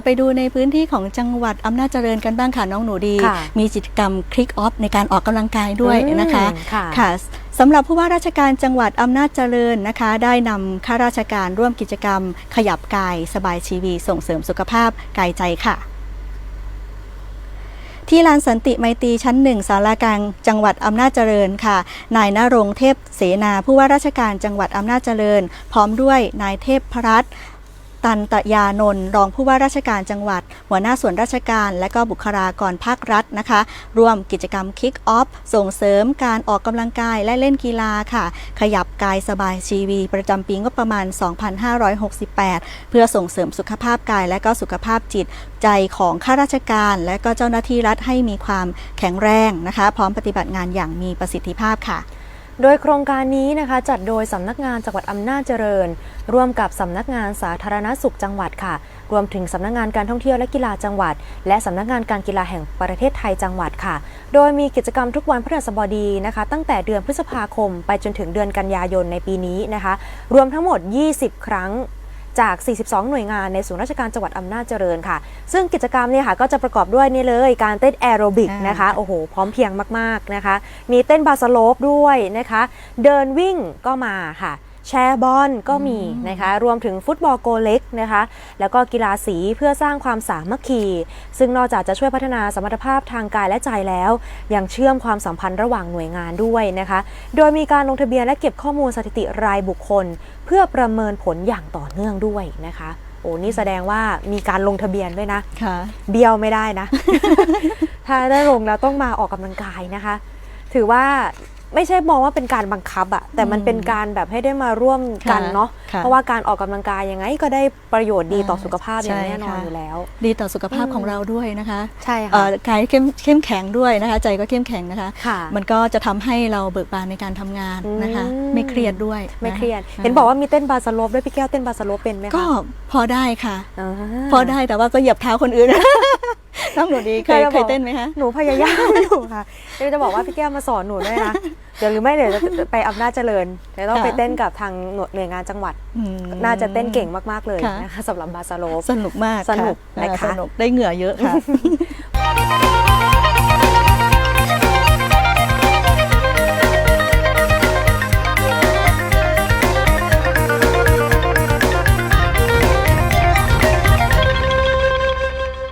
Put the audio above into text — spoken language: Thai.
เราไปดูในพื้นที่ของจังหวัดอำนาจเจริญกันบ้างค่ะน้องหนูดี ค่ะมีกิจกรรมคลิกออฟในการออกกำลังกายด้วยนะคะอืมค่ะ ค่ะสำหรับผู้ว่าราชการจังหวัดอำนาจเจริญนะคะ ได้นำข้าราชการร่วมกิจกรรม ขยับกายสบายชีวีส่งเสริมสุขภาพกายใจค่ะ ที่ลานสันติไมตรีชั้นหนึ่งสารากลางจังหวัดอำนาจเจริญค่ะ นายนรงค์เทพเสนาผู้ว่าราชการจังหวัดอำนาจเจริญ พร้อมด้วยนายเทพพรัตน์ ตันตยานนท์รองผู้ว่าราชการจังหวัด หัวหน้าส่วนราชการและก็บุคลากรภาครัฐนะคะ ร่วมกิจกรรมคิกออฟส่งเสริมการออกกำลังกายและเล่นกีฬาค่ะ ขยับกายสบายชีวี ประจำปีงบประมาณ 2568 เพื่อส่งเสริมสุขภาพกายและก็สุขภาพจิตใจของข้าราชการ และก็เจ้าหน้าที่รัฐให้มีความแข็งแรงนะคะ พร้อมปฏิบัติงานอย่างมีประสิทธิภาพค่ะ โดยโครงการนี้นะคะจัดโดยสำนักงานจังหวัดอำนาจเจริญ ร่วมกับสำนักงานสาธารณสุขจังหวัดค่ะ รวมถึงสำนักงานการท่องเที่ยวและกีฬาจังหวัด และสำนักงานการกีฬาแห่งประเทศไทยจังหวัดค่ะ โดยมีกิจกรรมทุกวันพฤหัสบดีนะคะ ตั้งแต่เดือนพฤษภาคม ไปจนถึงเดือนกันยายนในปีนี้นะคะ รวมทั้งหมด 20 ครั้ง จาก 42 หน่วยงานในศูนย์ราชการจังหวัดอำนาจเจริญค่ะ ซึ่งกิจกรรมเนี่ยค่ะก็จะประกอบด้วยนี่เลยการเต้นแอโรบิกอ่านนะคะ โอ้โห พร้อมเพรียงมาก ๆ นะคะ มีเต้นบาสโลปด้วยนะคะ เดินวิ่งก็มาค่ะ แชร์บอลก็มีนะคะ รวมถึงฟุตบอลโกเล็กนะคะ แล้วก็กีฬาสีเพื่อสร้างความสามัคคี ซึ่งนอกจากจะช่วยพัฒนาสมรรถภาพทางกายและใจแล้ว ยังเชื่อมความสัมพันธ์ระหว่างหน่วยงานด้วยนะคะ โดยมีการลงทะเบียนและเก็บข้อมูลสถิติรายบุคคล เพื่อประเมินผลอย่างต่อเนื่องด้วยนะคะโอ้นี่แสดงว่ามีการลงทะเบียนด้วยนะค่ะเบี้ยวไม่ได้นะ ถ้าได้ลงแล้วต้องมาออกกำลังกายนะคะ ถือว่า ไม่ใช่มองว่าเป็นการบังคับอะแต่มันอืมเป็นการแบบให้ได้มาร่วมกันค่ะเนาะค่ะเพราะว่าการออกกำลังกายยังไงก็ได้ประโยชน์ดีต่ออ่าสุขภาพอย่างใช่แน่นอนค่ะอยู่แล้ว ดีต่อสุขภาพอืมของเราด้วยนะคะใช่เอ่ค่ะอกายเข้มเข้มแข็งด้วยนะคะ ใจก็เข้มแข็งนะคะค่ะมันก็จะทำให้เราเบิกบานในการทำงานนะคะอืมไม่เครียดด้วยไม่นะะเครียดะเห็นบอกว่ามีเต้นบาสโลปด้วยพี่แก้วเต้นบาสโลปเป็นไหมคะก็พอได้ค่ะาพอได้แต่ว่าก็เหยียบเท้าคนอื่นน้องหนูดีเคยเคยจะบอกเคยเต้นไหมคะหนูพยายามอยู่ค่ะเดี๋ยวจะบอกว่าพี่แก้วมาสอนหนูด้วยนะ เดี๋ยวหรือไม่เดี๋ยวจะไปอำนาจเจริญเดี๋ยวต้องค่ะไปเต้นกับทางหน่วยงานจังหวัดอืมน่าจะเต้นเก่งมากๆเลยค่ะนะคะสำหรับบาสโลปสนุกมากสนุกค่ะนะคะสนุกได้เหงื่อเยอะค่ะ